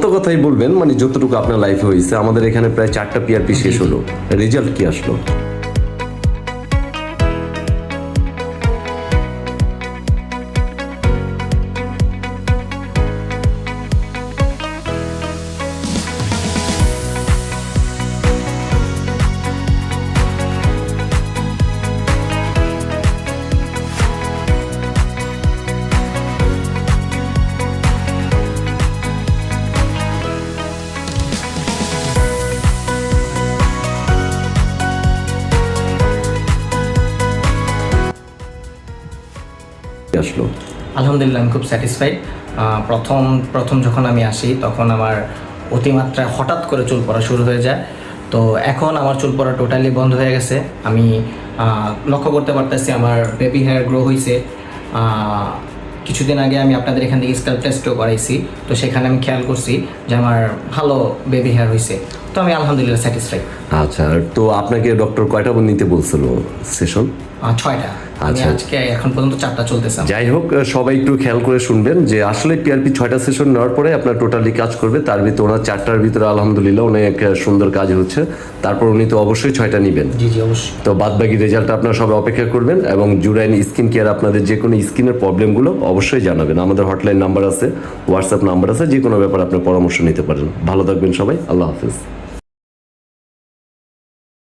সত্য কথাই বলবেন মানে যতটুকু আপনার লাইফে হয়েছে আমাদের এখানে প্রায় চারটা পিআরপি শেষ হলো রেজাল্ট কি আসলো? আসলো। আলহামদুলিল্লাহ, আমি খুব স্যাটিসফাইড প্রথম প্রথম যখন আমি আসি, তখন আমার অতিমাত্রায় হঠাৎ করে চুল পড়া শুরু হয়ে যায়। তো এখন আমার চুল পড়া টোটালি বন্ধ হয়ে গেছে। আমি লক্ষ্য করতে পারতেছি আমার বেবি হেয়ার গ্রো হয়েছে কিছুদিন আগে আমি আপনাদের এখান থেকে স্কাল্প টেস্টও করাইছি। তো সেখানে আমি খেয়াল করছি যে আমার ভালো বেবি হেয়ার হয়েছে তো আমি আলহামদুলিল্লাহ স্যাটিসফাইড আচ্ছা তো আপনাকে ডক্টর কয়টা নিতে বলছিল সেশন ছয়টা। আচ্ছা। আজকে এখন পর্যন্ত চারটা চলতেছে। যাই হোক সবাই একটু খেয়াল করে শুনবেন যে আসলে পিআরপি ছয়টা সেশন নেওয়ার পরে আপনার টোটালি কাজ করবে। তার ভিতরে ওনার চারটার ভিতরে আলহামদুলিল্লাহ অনেক সুন্দর কাজ হচ্ছে। তারপর উনি তো অবশ্যই ছয়টা নেবেন। জি জি অবশ্যই। তো বাদ বাকি রেজাল্ট আপনারা সবাই অপেক্ষা করবেন এবং জুরাইন স্কিন কেয়ার আপনাদের যে কোনো স্কিনের প্রবলেমগুলো অবশ্যই জানাবেন। আমাদের হটলাইন নাম্বার আছে হোয়াটসঅ্যাপ নাম্বার আছে যে কোনো ব্যাপারে আপনি পরামর্শ নিতে পারেন। ভালো থাকবেন সবাই আল্লাহ হাফিজ।